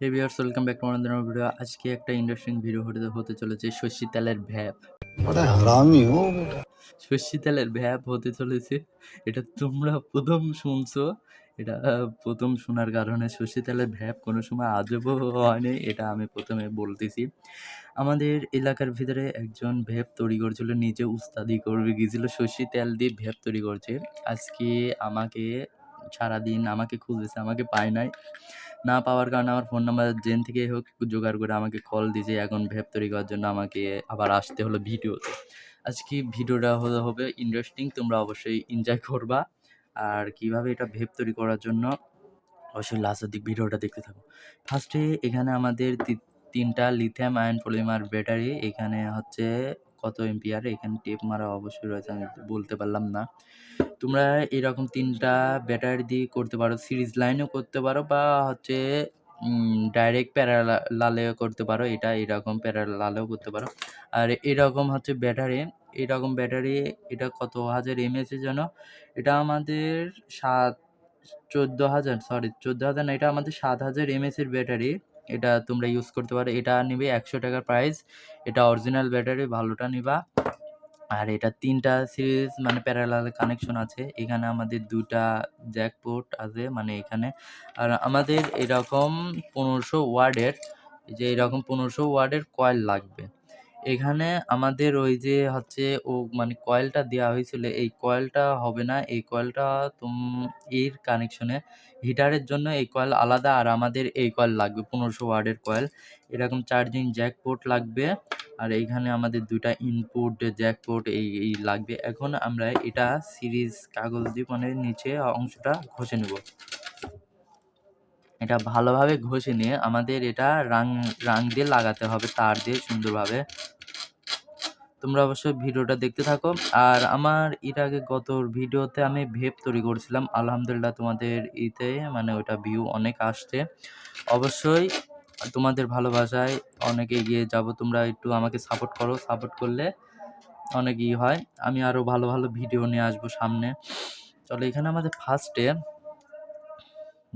Hey viewers welcome back to আমাদের video আজকে একটা ইন্টারেস্টিং ভিডিও হতে হতে চলেছে শস্যি তেলের ভ্যাপ। শস্যি তেলের ভ্যাপ হতে চলেছে। এটা তোমরা প্রথম শুনছো। এটা প্রথম শোনার কারণে শস্যি তেলের ভ্যাপ কোনো সময় আজবও হয়নি এটা আমি প্রথমে বলতেছি। আমাদের এলাকার ভিতরে একজন ভ্যাপ তৈরি করছিল নিজে উস্তাদি করবে গিয়েছিল শস্যি তেল দিয়ে ভ্যাপ তৈরি করছে। আজকে আমাকে সারাদিন আমাকে খুঁজেছে আমাকে পায় নাই। না পাওয়ার কারণে আমার ফোন নাম্বার জেন থেকে হোক জোগাড় করে আমাকে কল দিয়েছে, এখন ভ্যাপ তৈরি করার জন্য আমাকে আবার আসতে হলো ভিডিওতে। আজকে ভিডিওটা হতে হবে ইন্টারেস্টিং তোমরা অবশ্যই এনজয় করবা। আর কীভাবে এটা ভেপ তৈরি করার জন্য অবশ্যই লাস্টের দিক ভিডিওটা দেখতে থাকো। ফার্স্টে এখানে আমাদের তিনটা লিথিয়াম আয়ন পলিমার ব্যাটারি এখানে হচ্ছে কত এম্পিয়ার এখানে টেপ মারা অবশ্যই রয়েছে, আমি বলতে পারলাম না। তোমরা এরকম তিনটা ব্যাটারি দিয়ে করতে পারো, সিরিজ লাইনও করতে পারো বা হচ্ছে ডাইরেক্ট প্যারালালেও করতে পারো, এটা এরকম প্যারালালেও করতে পারো। আর এরকম হচ্ছে ব্যাটারি, এরকম ব্যাটারি, এটা কত হাজার এমএএচ এর জন্য? এটা আমাদের সাত, চোদ্দ হাজার সরি চোদ্দ হাজার না, এটা আমাদের সাত হাজার এমএএচ এর ব্যাটারি, এটা তোমরা ইউজ করতে পারো। এটা নিবে একশো টাকার প্রাইস এটা অরিজিনাল ব্যাটারি, ভালোটা নিবা। আর এটা তিনটা সিরিজ মানে প্যারালাল কানেকশন আছে। এখানে আমাদের দুটা জ্যাকপোর্ট আছে মানে এখানে। আর আমাদের এরকম পনেরোশো ওয়ার্ডের যে এরকম পনেরোশো ওয়ার্ডের কয়েল লাগবে। এখানে আমাদের ওই যে হচ্ছে ও মানে কয়েলটা দেওয়া হয়েছিল, এই কয়েলটা হবে না, এই কয়েলটা তুম, এর কানেকশনে হিটারের জন্য এই কয়েল আলাদা, আর আমাদের এই কয়েল লাগবে, পনেরোশো ওয়ার্ডের কয়েল এরকম চার্জিং জ্যাক পোর্ট লাগবে। আর এইখানে আমাদের দুইটা ইনপুট জ্যাক পোর্ট এই এই লাগবে। এখন আমরা এটা সিরিজ কাগজ দিয়ে মানে নিচে অংশটা ঘষে নেব। এটা ভালোভাবে ঘষে নিয়ে আমাদের এটা রাং রাং দিয়ে লাগাতে হবে, তার দিয়ে সুন্দরভাবে। তোমরা অবশ্যই ভিডিওটা দেখতে থাকো। আর আমার এর আগে গত ভিডিওতে আমি ভেপ তৈরি করছিলাম। আলহামদুলিল্লাহ তোমাদের ইতে মানে ওটা ভিউ অনেক আসছে। অবশ্যই তোমাদের ভালোবাসায় অনেক এগিয়ে যাব, তোমরা একটু আমাকে সাপোর্ট করো। সাপোর্ট করলে অনেক ই হয়। আমি আরও ভালো ভালো ভিডিও নিয়ে আসব সামনে। চলো, এখানে আমাদের ফার্স্টে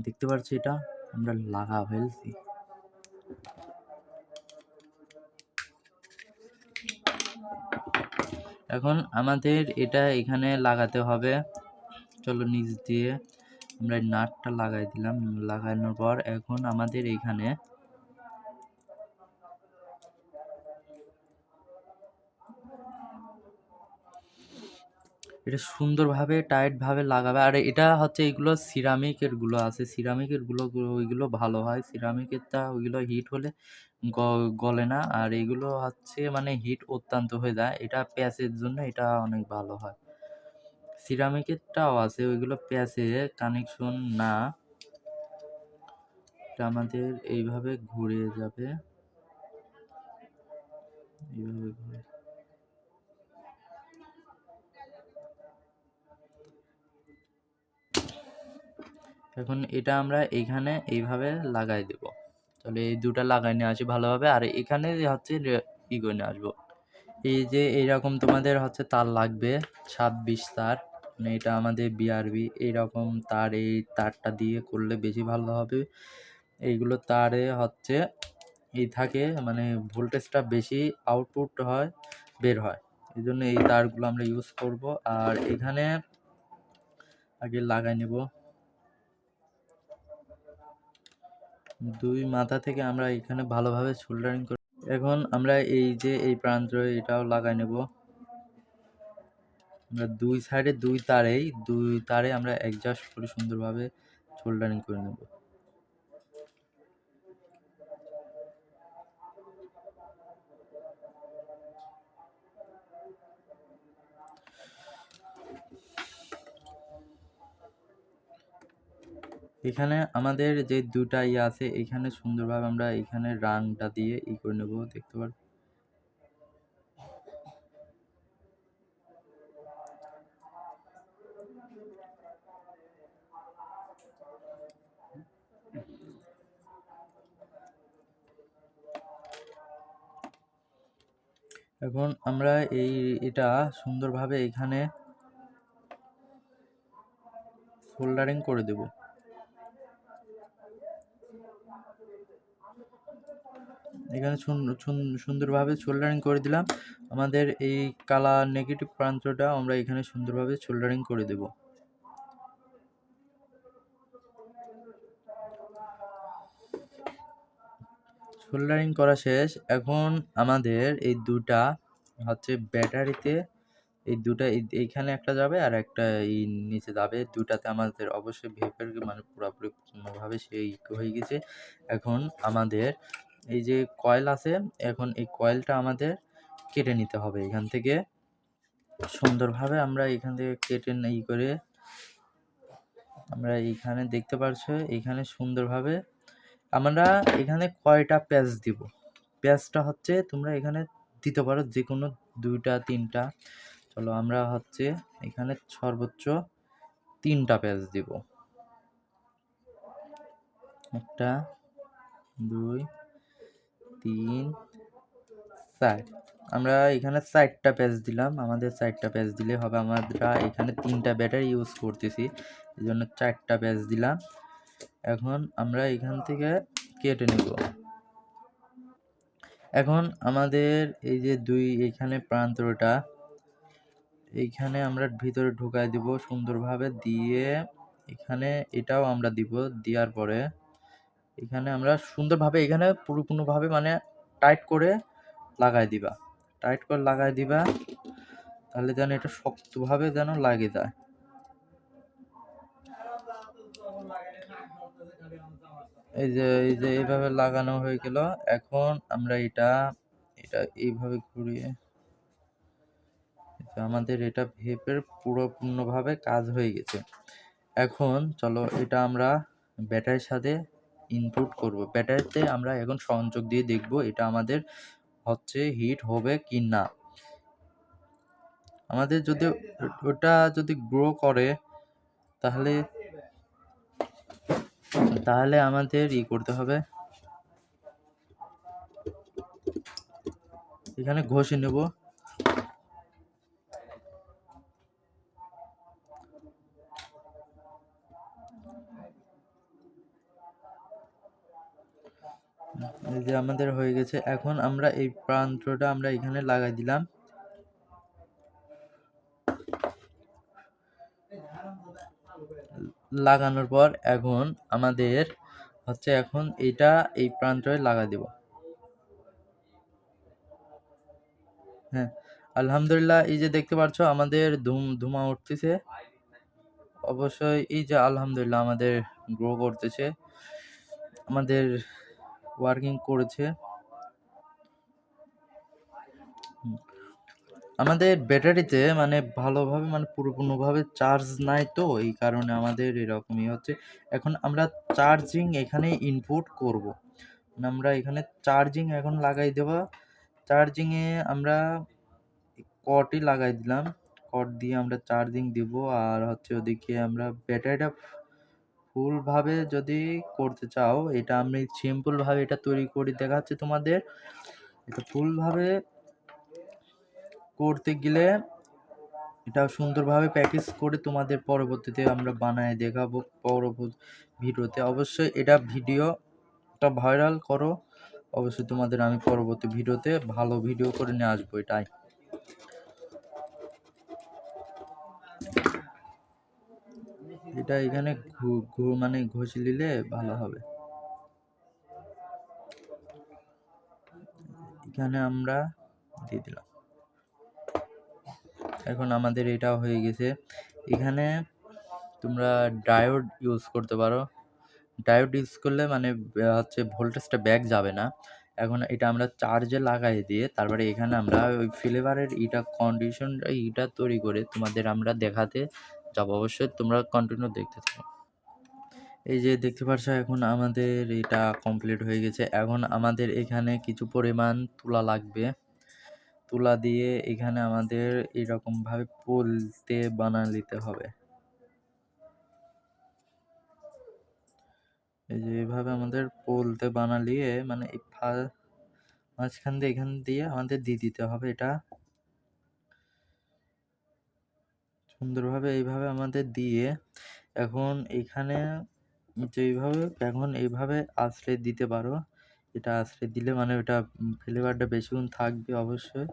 দেখতে পাচ্ছি এটা? আমরা লাগা ফেলছি। এখন আমাদের এটা এখানে লাগাতে হবে। চলো, নিচ দিয়ে আমরা নাটটা লাগাই দিলাম। লাগানোর পর এখন আমাদের এখানে এটা সুন্দরভাবে, টাইটভাবে লাগাবে। আর এটা হচ্ছে এগুলো সিরামিকেরগুলো আছে। সিরামিকেরগুলো গুলো- ওইগুলো ভালো হয়। সিরামিকেরটা ওইগুলো হিট হলে গলে না। আর এগুলো হচ্ছে মানে হিট অত্যন্ত হয়ে যায়। এটা প্যাচের জন্য এটা অনেক ভালো হয়। সিরামিকেরটাও আছে। ওইগুলো প্যাচে কানেকশন না। এটা আমাদের এইভাবে ঘুরে যাবে। এইভাবে ঘুরে এখন এটা আমরা এইখানে এইভাবে লাগাই দেব। তাহলে এই দুটা লাগাই নিয়ে আসি ভালোভাবে, আর এখানে হচ্ছে ই করে নিয়ে আসব। এই যে এইরকম তোমাদের হচ্ছে তার লাগবে, ছাব্বিশ তার মানে এটা আমাদের বিআরবি এইরকম তার এই তারটা দিয়ে করলে বেশি ভালো হবে। এইগুলো তারে হচ্ছে এই থাকে মানে ভোল্টেজটা বেশি আউটপুট হয়, বের হয়। এই জন্য এই তারগুলো আমরা ইউজ করব, আর এখানে আগে লাগাই নেব। দুই মাথা থেকে আমরা এখানে ভালোভাবে সোল্ডারিং করি এখন আমরা এই যে এই প্রান্ত এটাও লাগাই নেব। আমরা দুই সাইডে দুই তারেই, দুই তারে আমরা অ্যাডজাস্ট করে সুন্দরভাবে সোল্ডারিং করে নেব। এখানে আমাদের যে দুটা ইয়ে আছে, এখানে সুন্দরভাবে আমরা এখানে রাংটা দিয়ে ই করে নেব, দেখতে পার। এখন আমরা এই এটা সুন্দরভাবে এখানে সোল্ডারিং করে দেব। এখানে সুন- সুন- সুন্দরভাবে সোল্ডারিং করে দিলাম। আমাদের এই কালা নেগেটিভ প্রান্তটা আমরা এখানে সুন্দরভাবে সোল্ডারিং করে দেব। সোল্ডারিং করা শেষ। এখন আমাদের এই দুটা হচ্ছে ব্যাটারিতে, এই দুটা এই- এইখানে একটা যাবে আর একটা এই নিচে যাবে। দুটাতে আমাদের অবশ্যই ভেপের মানে পুরোপুরি ভাবে সেই হয়ে গেছে। এখন আমাদের এই যে কয়েল আছে, এখন এই কয়েলটা আমাদের কেটে নিতে হবে। এখান থেকে সুন্দরভাবে আমরা এখান থেকে কেটে ই করে আমরা এইখানে দেখতে পারছ এইখানে সুন্দরভাবে আমরা এখানে কয়টা প্যাচ দিব? প্যাচটা হচ্ছে তোমরা এখানে দিতে পারো যে কোনো দুইটা, তিনটা। চলো আমরা হচ্ছে এখানে সর্বোচ্চ তিনটা প্যাচ দিব। একটা, দুই তিন চার আমরা এখানে চারটা প্যাচ দিলাম। আমাদের চারটা প্যাচ দিলে হবে আমরা এখানে তিনটা ব্যাটারি ইউজ করতেছি। এই জন্য চারটা প্যাচ দিলাম। এখন আমরা এখান থেকে কেটে নেব। এখন আমাদের এই যে দুই এখানে প্রান্তটা এইখানে আমরা ভিতরে ঢুকাই দিব সুন্দরভাবে দিয়ে এখানে এটাও আমরা দিব দেওয়ার পরে। এখানে আমরা সুন্দরভাবে, এখানে পরিপূর্ণভাবে মানে টাইট করে লাগাই দিবা। টাইট করে লাগাই দিবা, তাহলে যেন এটা শক্তভাবে যেন লাগে যায়। এই যে এই যে এইভাবে লাগানো হয়ে গেল। এখন আমরা এটা এটা এইভাবে ঘুরিয়ে আমাদের এটা ভেপের পুরোপূর্ণভাবে কাজ হয়ে গেছে। এখন চলো, এটা আমরা ব্যাটারির সাথে ইনপুট করব। ব্যাটারিতে আমরা এখন সংযোগ দিয়ে দেখব এটা আমাদের হচ্ছে হিট হবে কি না। আমাদের যদি ওটা যদি গ্রো করে, তাহলে তাহলে আমাদের ই করতে হবে। এখানে ঘষে নেব। এই যে আমাদের হয়ে গেছে, এখন আমরা এই প্রান্তটা আমরা এখানে লাগাই দিলাম। লাগানোর পর এখন আমাদের হচ্ছে এখন এটা এই প্রান্তরে লাগা দেব। হ্যাঁ আলহামদুলিল্লাহ, এই যে দেখতে পাচ্ছ আমাদের ধুম, ধুমা উঠতেছে। অবশ্যই এই যে আলহামদুলিল্লাহ আমাদের গ্রো করতেছে। আমাদের ওয়ার্কিং করেছে। আমাদের ব্যাটারিতে মানে ভালোভাবে মানে পুরোপূর্ণভাবে চার্জ নাই তো, এই কারণে আমাদের এরকমই হচ্ছে। এখন আমরা চার্জিং এখানে ইনপুট করব। আমরা এখানে চার্জিং এখন লাগাই দেব। চার্জিংয়ে আমরা কটই লাগাই দিলাম। কট দিয়ে আমরা চার্জিং দিব। আর হচ্ছে ওদিকে আমরা ব্যাটারিটা ফুলভাবে যদি করতে চাও, এটা আমি সিম্পলভাবে এটা তৈরি করে দেখাচ্ছি তোমাদের। এটা ফুলভাবে করতে গেলে এটা সুন্দরভাবে প্যাকেজ করে তোমাদের পরবর্তীতে আমরা বানায় দেখাবো পরবর্তী ভিডিওতে। অবশ্যই এটা ভিডিওটা ভাইরাল করো। অবশ্যই তোমাদের আমি পরবর্তী ভিডিওতে ভালো ভিডিও করে নিয়ে আসব এটাই। এটা এখানে মানে ঘষে নিলে ভালো হবে। এখানে আমরা দিয়ে দিলাম। এখন আমাদের এটা হয়ে গেছে। এখানে তোমরা ডায়োড ইউজ করতে পারো। ডায়োড ইউজ করলে মানে হচ্ছে ভোল্টেজটা ব্যাক যাবে না। এখন এটা আমরা চার্জে লাগাই দিয়ে তারপরে এখানে আমরা ওই ফ্লেভারের ইটা কন্ডিশন ইটা তৈরি করে তোমাদের আমরা দেখাতে যাব অবশ্যই তোমরা কন্টিনিউ দেখতে থাকো। এই যে দেখতে পাচ্ছ এখন আমাদের এটা কমপ্লিট হয়ে গেছে। এখন আমাদের এখানে কিছু পরিমাণ তুলা লাগবে। তুলা দিয়ে এখানে আমাদের এরকম ভাবে পোলতে বানা নিতে হবে। এই যে এভাবে আমাদের পোলতে বানালিয়ে মানে মাঝখান দিয়ে এখান দিয়ে আমাদের দিয়ে দিতে হবে এটা। সুন্দরভাবে এইভাবে আমাদের দিয়ে এখন এখানে যেইভাবে, এখন এইভাবে আশ্রয় দিতে পারো এটা আছড়ে দিলে মানে ওটা ফ্লেভারটা বেশিক্ষণ থাকবে অবশ্যই।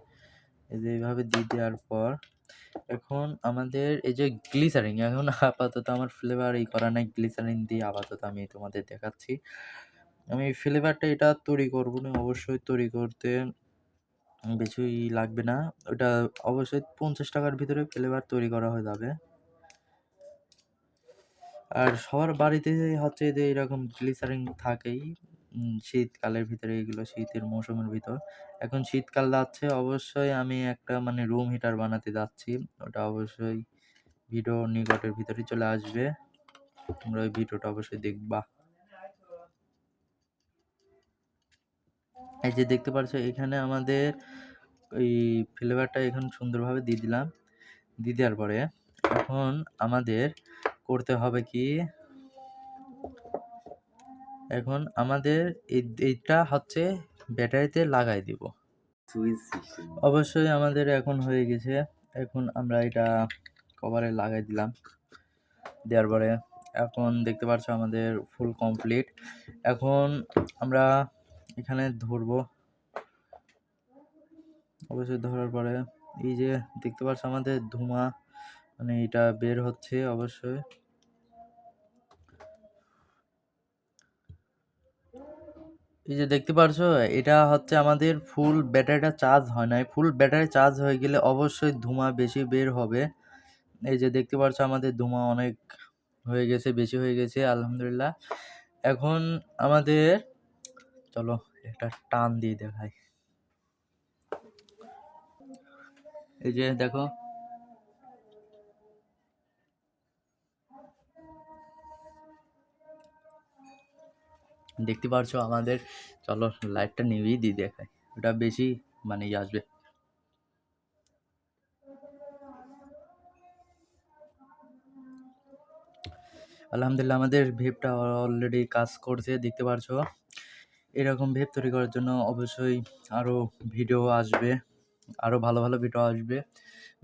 এই যে এইভাবে দিয়ে দেওয়ার পর, এখন আমাদের এই যে গ্লিসারিন এখন আপাতত আমার ফ্লেভার ই করা নাই গ্লিসারিন দিয়ে আপাতত আমি তোমাদের দেখাচ্ছি। আমি ফ্লেভারটা এটা তৈরি করব না, অবশ্যই তৈরি করতে বেশি লাগবে না। ওটা অবশ্যই পঞ্চাশ টাকার ভিতরে ফ্লেভার তৈরি করা হয়ে যাবে। আর সবার বাড়িতে হচ্ছে যে এরকম গ্লিসারিন থাকেই। শীতকালের ভিতরে এগুলো শীতের মৌসুমের ভিতর। এখন শীতকাল যাচ্ছে, অবশ্যই আমি একটা মানে রুম হিটার বানাতে যাচ্ছি। ওটা অবশ্যই ভিডিও নিকটের ভিতরেই চলে আসবে। তোমরা ওই ভিডিওটা অবশ্যই দেখবা। এই যে দেখতে পারছ এখানে আমাদের ওই ফ্লেভারটা এখন সুন্দরভাবে দিয়ে দিলাম। দিয়ে দেওয়ার পরে এখন আমাদের করতে হবে কি এখন আমাদের এই, এইটা হচ্ছে ব্যাটারিতে লাগাই দিব। অবশ্যই আমাদের এখন হয়ে গেছে। এখন আমরা এটা কভারে লাগাই দিলাম। দেওয়ার পরে এখন দেখতে পারছ আমাদের ফুল কমপ্লিট। এখন আমরা এখানে ধরবো। অবশ্যই ধরার পরে এই যে দেখতে পারছ আমাদের ধোঁয়া মানে এটা বের হচ্ছে অবশ্যই। এই যে দেখতে পারছ এটা হচ্ছে আমাদের ফুল ব্যাটারিটা চার্জ হয় নাই। ফুল ব্যাটারি চার্জ হয়ে গেলে অবশ্যই ধোঁয়া বেশি বের হবে। এই যে দেখতে পারছ আমাদের ধোঁয়া অনেক হয়ে গেছে, বেশি হয়ে গেছে আলহামদুলিল্লাহ। এখন আমাদের চলো একটা টান দিয়ে দেখাই। এই যে দেখো। দেখতে পারছ আমাদের চলো লাইটটা নিভিয়ে দিয়ে দেখাই। ওটা বেশি মানে আসবে। আলহামদুলিল্লাহ আমাদের ভেপটা অলরেডি কাজ করছে, দেখতে পারছ। এরকম ভেব তৈরি করার জন্য অবশ্যই আরও ভিডিও আসবে। আরও ভালো, ভালো ভিডিও আসবে।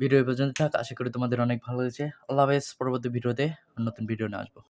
ভিডিও পর্যন্ত থাক। আশা করি তোমাদের অনেক ভালো হয়েছে আল্লাহ হাফেজ। পরবর্তী ভিডিওতে নতুন ভিডিও নিয়ে আসব।